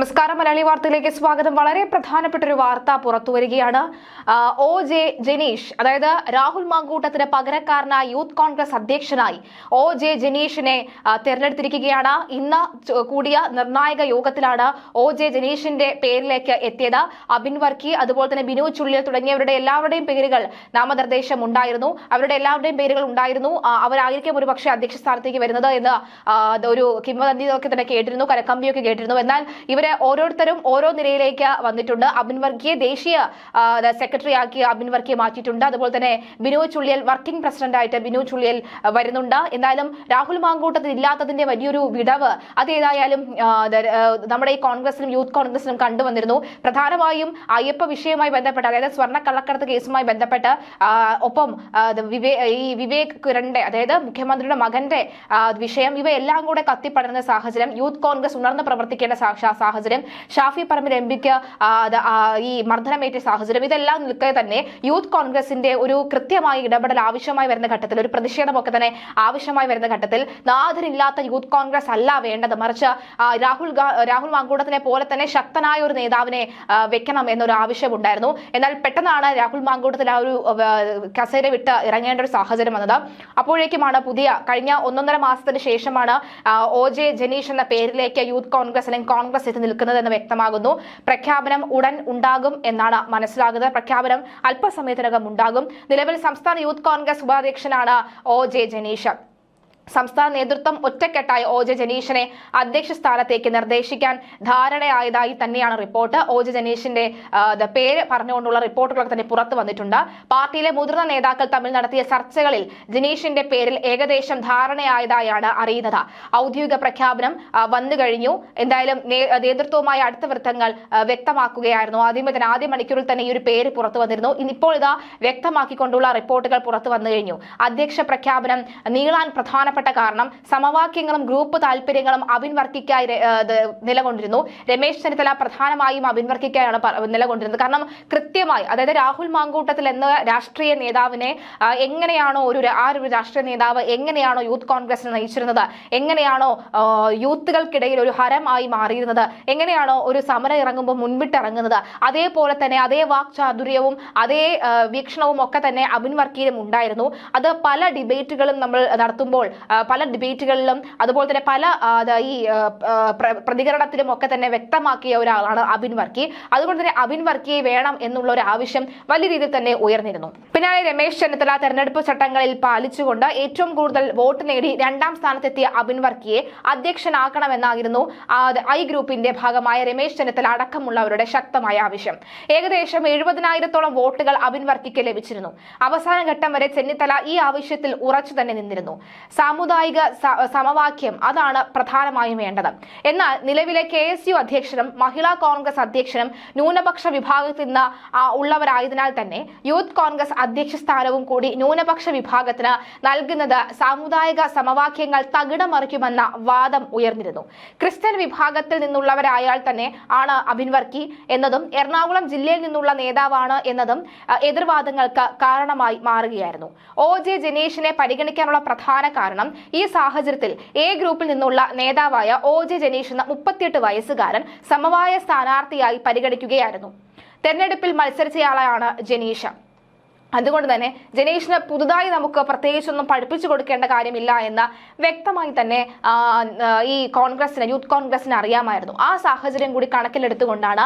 നമസ്കാരം. മലയാളി വാർത്തയിലേക്ക് സ്വാഗതം. വളരെ പ്രധാനപ്പെട്ട ഒരു വാർത്ത പുറത്തു വരികയാണ്. ഒ. ജെ. ജനീഷ് അതായത് രാഹുൽ മാങ്കൂട്ടത്തിന് പകരക്കാരനായ യൂത്ത് കോൺഗ്രസ് അധ്യക്ഷനായി ഒ. ജെ. ജനീഷിനെ തെരഞ്ഞെടുത്തിരിക്കുകയാണ്. ഇന്ന് കൂടിയ നിർണായക യോഗത്തിലാണ് ഒ. ജെ. ജനീഷിന്റെ പേരിലേക്ക് എത്തിയത്. അബിൻ വർക്കി അതുപോലെ തന്നെ ബിനു ചുള്ളിൽ തുടങ്ങിയവരുടെ എല്ലാവരുടെയും പേരുകൾ നാമനിർദ്ദേശം ഉണ്ടായിരുന്നു. അവരുടെ എല്ലാവരുടെയും പേരുകൾ ഉണ്ടായിരുന്നു. അവരായിരിക്കും ഒരു പക്ഷേ അധ്യക്ഷ സ്ഥാനത്തേക്ക് വരുന്നത് എന്ന് ഒരു കിംവദന്തിയൊക്കെ തന്നെ കേട്ടിരുന്നു. കരക്കമ്പിയൊക്കെ കേട്ടിരുന്നു. എന്നാൽ ഇവർ ഓരോരുത്തരും ഓരോ നിരയിലേക്ക് വന്നിട്ടുണ്ട്. അബിൻ വർഗിയെ ദേശീയ സെക്രട്ടറി ആക്കി അബിൻ വർഗിയെ മാറ്റിയിട്ടുണ്ട്. അതുപോലെ തന്നെ ബിനോ ചുള്ളിയൽ വർക്കിംഗ് പ്രസിഡന്റ് ആയിട്ട് ബിനു ചുള്ളിയൽ വരുന്നുണ്ട്. എന്തായാലും രാഹുൽ മാങ്കൂട്ടത്തിൽ ഇല്ലാത്തതിന്റെ വലിയൊരു വിടവ് അതേതായാലും നമ്മുടെ ഈ കോൺഗ്രസിലും യൂത്ത് കോൺഗ്രസിലും കണ്ടുവന്നിരുന്നു. പ്രധാനമായും അയ്യപ്പ വിഷയവുമായി ബന്ധപ്പെട്ട് അതായത് സ്വർണ കള്ളക്കടത്ത് കേസുമായി ബന്ധപ്പെട്ട് ഒപ്പം ഈ വിവേക് കിരണിന്റെ അതായത് മുഖ്യമന്ത്രിയുടെ മകന്റെ വിഷയം ഇവയെല്ലാം കൂടെ കത്തിപ്പടരുന്ന സാഹചര്യം യൂത്ത് കോൺഗ്രസ് ഉണർന്ന് പ്രവർത്തിക്കേണ്ട സാ- സാ- സാഹചര്യം. ഷാഫി പറമ്പിൽ എം പിക്ക് ഈ മർദ്ദനമേറ്റ സാഹചര്യം ഇതെല്ലാം നിൽക്കെ തന്നെ യൂത്ത് കോൺഗ്രസിന്റെ ഒരു കൃത്യമായ ഇടപെടൽ ആവശ്യമായി വരുന്ന ഘട്ടത്തിൽ ഒരു പ്രതിഷേധമൊക്കെ തന്നെ ആവശ്യമായി വരുന്ന ഘട്ടത്തിൽ നാഥനില്ലാത്ത യൂത്ത് കോൺഗ്രസ് അല്ല വേണ്ടത്. മറിച്ച് രാഹുൽ രാഹുൽ മാങ്കൂട്ടത്തിനെ പോലെ തന്നെ ശക്തനായ ഒരു നേതാവിനെ വെക്കണം എന്നൊരു ആവശ്യമുണ്ടായിരുന്നു. എന്നാൽ പെട്ടെന്നാണ് രാഹുൽ മാങ്കൂട്ടത്തിൽ ആ ഒരു കസേര വിട്ട് ഇറങ്ങേണ്ട ഒരു സാഹചര്യം വന്നത്. അപ്പോഴേക്കുമാണ് പുതിയ കഴിഞ്ഞ ഒന്നൊന്നര മാസത്തിന് ശേഷമാണ് ഒ ജെ ജനീഷ് എന്ന പേരിലേക്ക് യൂത്ത് കോൺഗ്രസ് അല്ലെങ്കിൽ കോൺഗ്രസ് എത്തി നിൽക്കുന്നത് എന്ന് വ്യക്തമാകുന്നു. പ്രഖ്യാപനം ഉടൻ ഉണ്ടാകും എന്നാണ് മനസ്സിലാകുന്നത്. പ്രഖ്യാപനം അല്പസമയത്തിനകം ഉണ്ടാകും. നിലവിൽ സംസ്ഥാന യൂത്ത് കോൺഗ്രസ് ഉപാധ്യക്ഷനാണ് ഒ ജെ ജനീഷ്. സംസ്ഥാന നേതൃത്വം ഒറ്റക്കെട്ടായി ഒ ജെ ജനീഷിനെ അധ്യക്ഷ സ്ഥാനത്തേക്ക് നിർദ്ദേശിക്കാൻ ധാരണയായതായി തന്നെയാണ് റിപ്പോർട്ട്. ഒ ജെ ജനീഷിന്റെ പേര് പറഞ്ഞുകൊണ്ടുള്ള റിപ്പോർട്ടുകളൊക്കെ തന്നെ പുറത്തു വന്നിട്ടുണ്ട്. പാർട്ടിയിലെ മുതിർന്ന നേതാക്കൾ തമ്മിൽ നടത്തിയ ചർച്ചകളിൽ ജനീഷിന്റെ പേരിൽ ഏകദേശം ധാരണയായതായാണ് അറിയുന്നത്. ഔദ്യോഗിക പ്രഖ്യാപനം വന്നു കഴിഞ്ഞു. എന്തായാലും നേതൃത്വവുമായി അടുത്ത വൃത്തങ്ങൾ വ്യക്തമാക്കുകയായിരുന്നു. ആദ്യമേ തന്നെ ആദ്യ മണിക്കൂറിൽ തന്നെ ഈ ഒരു പേര് പുറത്തു വന്നിരുന്നു. ഇന്നിപ്പോൾ ഇതാ വ്യക്തമാക്കിക്കൊണ്ടുള്ള റിപ്പോർട്ടുകൾ പുറത്തു വന്നു കഴിഞ്ഞു. അധ്യക്ഷ പ്രഖ്യാപനം നീളാൻ പ്രധാനപ്പെട്ട കാരണം സമവാക്യങ്ങളും ഗ്രൂപ്പ് താല്പര്യങ്ങളും അബിൻ വർക്കിക്കായി രെ- ഏഹ് ഇത് നിലകൊണ്ടിരുന്നു. രമേശ് ചെന്നിത്തല പ്രധാനമായും അബിൻ വർക്കിക്കായാണ് നിലകൊണ്ടിരുന്നത്. കാരണം കൃത്യമായി അതായത് രാഹുൽ മാങ്കൂട്ടത്തിൽ എന്ന രാഷ്ട്രീയ നേതാവിനെ എങ്ങനെയാണോ ഒരു ആ ഒരു രാഷ്ട്രീയ നേതാവ് എങ്ങനെയാണോ യൂത്ത് കോൺഗ്രസിനെ നയിച്ചിരുന്നത് എങ്ങനെയാണോ യൂത്തുകൾക്കിടയിൽ ഒരു ഹരമായി മാറിയിരുന്നത് എങ്ങനെയാണോ ഒരു സമരം ഇറങ്ങുമ്പോൾ മുൻപിട്ടിറങ്ങുന്നത് അതേപോലെ തന്നെ അതേ വാക്ചാതുര്യവും അതേ വീക്ഷണവും ഒക്കെ തന്നെ അബിൻ ഉണ്ടായിരുന്നു. അത് പല ഡിബേറ്റുകളും നമ്മൾ നടത്തുമ്പോൾ പല ഡിബേറ്റുകളിലും അതുപോലെ തന്നെ പല ഈ പ്രതികരണത്തിലും ഒക്കെ തന്നെ വ്യക്തമാക്കിയ ഒരാളാണ് അബിൻ വർക്കി. അതുകൊണ്ട് തന്നെ അബിൻ വർക്കിയെ വേണം എന്നുള്ള ഒരു ആവശ്യം വലിയ രീതിയിൽ തന്നെ ഉയർന്നിരുന്നു. പിന്നാലെ രമേശ് ചെന്നിത്തല തെരഞ്ഞെടുപ്പ് ചട്ടങ്ങളിൽ പാലിച്ചുകൊണ്ട് ഏറ്റവും കൂടുതൽ വോട്ട് നേടി രണ്ടാം സ്ഥാനത്തെത്തിയ അബിൻ വർക്കിയെ അധ്യക്ഷനാക്കണമെന്നായിരുന്നു ഐ ഗ്രൂപ്പിന്റെ ഭാഗമായ രമേശ് ചെന്നിത്തല അടക്കമുള്ളവരുടെ ശക്തമായ ആവശ്യം. ഏകദേശം എഴുപതിനായിരത്തോളം വോട്ടുകൾ അബിൻ വർക്കിക്ക് ലഭിച്ചിരുന്നു. അവസാന ഘട്ടം വരെ ചെന്നിത്തല ഈ ആവശ്യത്തിൽ ഉറച്ചു തന്നെ നിന്നിരുന്നു. സാമുദായിക സമവാക്യം അതാണ് പ്രധാനമായും വേണ്ടത്. എന്നാൽ നിലവിലെ കെ എസ് യു അധ്യക്ഷനും മഹിളാ കോൺഗ്രസ് അധ്യക്ഷനും ന്യൂനപക്ഷ വിഭാഗത്തിൽ നിന്ന് ഉള്ളവരായതിനാൽ തന്നെ യൂത്ത് കോൺഗ്രസ് അധ്യക്ഷ സ്ഥാനവും കൂടി ന്യൂനപക്ഷ വിഭാഗത്തിന് നൽകുന്നത് സാമുദായിക സമവാക്യങ്ങൾ തകിടമറിക്കുമെന്ന വാദം ഉയർന്നിരുന്നു. ക്രിസ്ത്യൻ വിഭാഗത്തിൽ നിന്നുള്ളവരായാൽ തന്നെ ആണ് അഭിൻവർക്കി എന്നതും എറണാകുളം ജില്ലയിൽ നിന്നുള്ള നേതാവാണ് എന്നതും എതിർവാദങ്ങൾക്ക് കാരണമായി മാറുകയായിരുന്നു. O J. ജനീഷിനെ പരിഗണിക്കാനുള്ള പ്രധാന കാരണം ഈ സാഹചര്യത്തിൽ എ ഗ്രൂപ്പിൽ നിന്നുള്ള നേതാവായ ഒ ജെ ജനീഷ് എന്ന മുപ്പത്തിയെട്ട് വയസ്സുകാരൻ സമവായ സ്ഥാനാർത്ഥിയായി പരിഗണിക്കുകയായിരുന്നു. തെരഞ്ഞെടുപ്പിൽ മത്സരിച്ചയാളാണ് ജനീഷ്. അതുകൊണ്ട് തന്നെ ജനീഷിന് പുതുതായി നമുക്ക് പ്രത്യേകിച്ചൊന്നും പഠിപ്പിച്ചു കൊടുക്കേണ്ട കാര്യമില്ല എന്ന് വ്യക്തമായി തന്നെ ഈ കോൺഗ്രസിന് യൂത്ത് കോൺഗ്രസിന് അറിയാമായിരുന്നു. ആ സാഹചര്യം കൂടി കണക്കിലെടുത്തുകൊണ്ടാണ്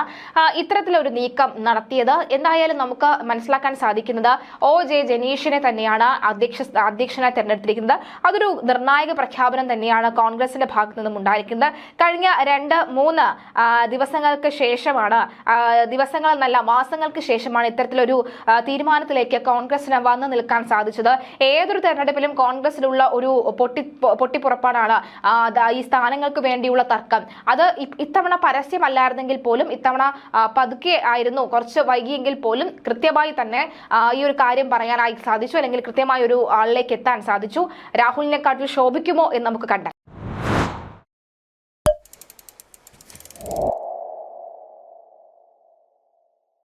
ഇത്തരത്തിലൊരു നീക്കം നടത്തിയത്. എന്തായാലും നമുക്ക് മനസ്സിലാക്കാൻ സാധിക്കുന്നത് ഒ ജെ ജനീഷിനെ തന്നെയാണ് അധ്യക്ഷ അധ്യക്ഷനായി തെരഞ്ഞെടുത്തിരിക്കുന്നത്. അതൊരു നിർണായക പ്രഖ്യാപനം തന്നെയാണ് കോൺഗ്രസിന്റെ ഭാഗത്തു നിന്നും ഉണ്ടായിരിക്കുന്നത്. കഴിഞ്ഞ രണ്ട് മൂന്ന് ദിവസങ്ങൾക്ക് ശേഷമാണ് ആ, ദിവസങ്ങൾ നല്ല മാസങ്ങൾക്ക് ശേഷമാണ് ഇത്തരത്തിലൊരു ആ, തീരുമാനത്തിലേക്ക് കോൺഗ്രസിന് വന്നു നിൽക്കാൻ സാധിച്ചത്. ഏതൊരു തെരഞ്ഞെടുപ്പിലും കോൺഗ്രസിലുള്ള ഒരു പൊട്ടി പൊട്ടിപ്പുറപ്പാടാണ് ഈ സ്ഥാനങ്ങൾക്ക് വേണ്ടിയുള്ള തർക്കം. അത് ഇത്തവണ പരസ്യമല്ലായിരുന്നെങ്കിൽ പോലും ഇത്തവണ പതുക്കെ ആയിരുന്നു കുറച്ച് വൈകിയെങ്കിൽ പോലും കൃത്യമായി തന്നെ ഈ ഒരു കാര്യം പറയാനായി സാധിച്ചു അല്ലെങ്കിൽ കൃത്യമായ ഒരു ആളിലേക്ക് എത്താൻ സാധിച്ചു. രാഹുലിനെക്കാട്ടിൽ ശോഭിക്കുമോ എന്ന് നമുക്ക് കണ്ടെത്താം.